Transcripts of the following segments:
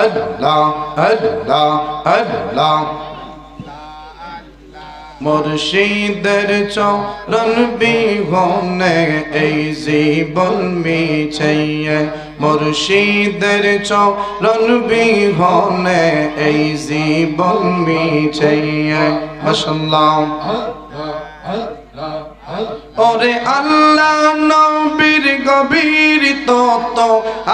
আল্লাহ আল্লাহ আল্লাহ। মুর্শিদের চরণ বিহনে এই জীবন মিছে মুর্শিদের চরণ বিহনে এই জীবন মিছে মাশাআল্লাহ। ওরে আল্লাহ, নবীর গভীর তত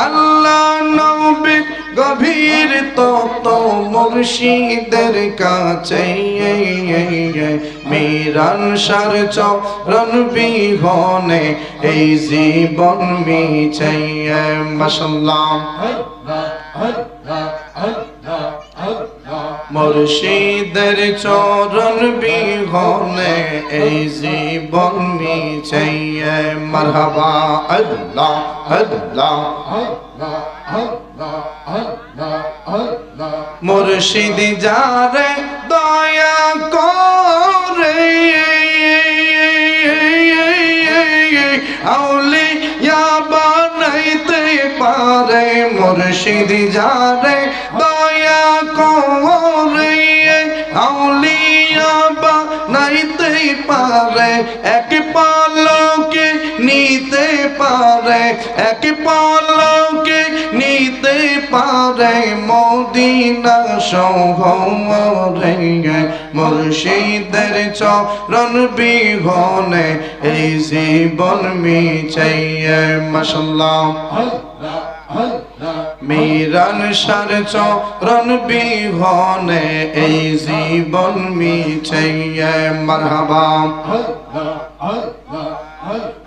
আল্লাহ, নবীর গভীর তত মুর্শিদের কাছে মিরান সার চরণ বিহনে এই জীবন মিছে মাসাল্লাহ মুর্শিদের চরণ বিহনে এই জীবন মিছে মারহাবা আল্লাহ আল্লাহ, মুর্শিদ যারে দয়া করে আউলিয়া বানাইতে পারে, মুর্শিদ যারে পারে, এক পালকে নিতে পারে, মদিনা শহরে মুর্শিদের চরণ বিহনে এই জীবন মিছাইয়ে মাসাল্লাহ মিরান সার চরণ বিহনে এই জীবন মিছাইয়ে মারহাবা।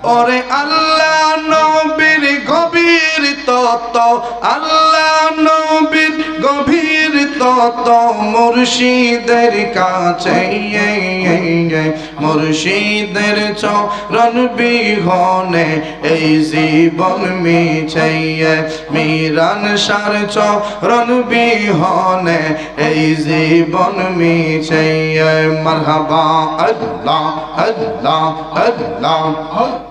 ওরে আল্লাহ নবীর গভীর তত আল্লাহ নবীর গভীর তত মুর্শিদের কাছে মুর্শিদের চরণ বিহনে এই জীবন মিছে মিরান সার চরণ বিহনে এই জীবন মিছে মারহাবা আল্লাহ আল্লাহ আল্লাহ।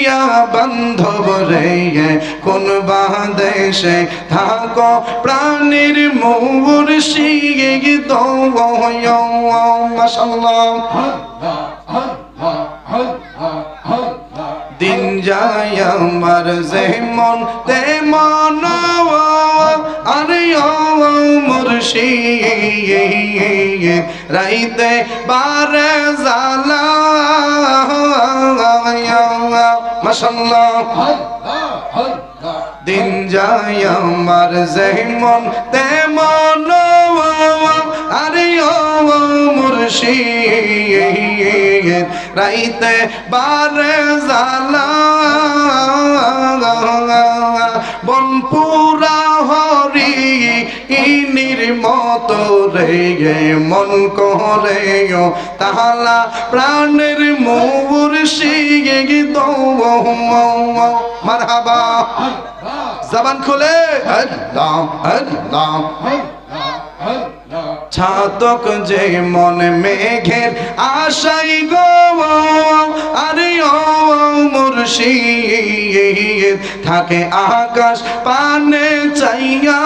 ইয়া বান্ধব রে কোন বাদেশে থাকো, প্রাণীর মুর্শিদ মাশাল্লাহ দিন যায় আমার যেমন তেমন আরে ও মুর্শিদ, রাইতে বারে জালা দিন যায় আমার যেমন তেমন আরে ও মুর্শিদ, রাইতে বারে জালা বনপুরা হরি, ইনির মতো রে মন করে তাহলা প্রাণের মুর্শিদ জবান খুলে। আল্লাহ আল্লাহ ছাতক যে মন মেঘের আশাই গো, আরে ও মুর্শিদ, থাকে আকাশ পানে চাইয়া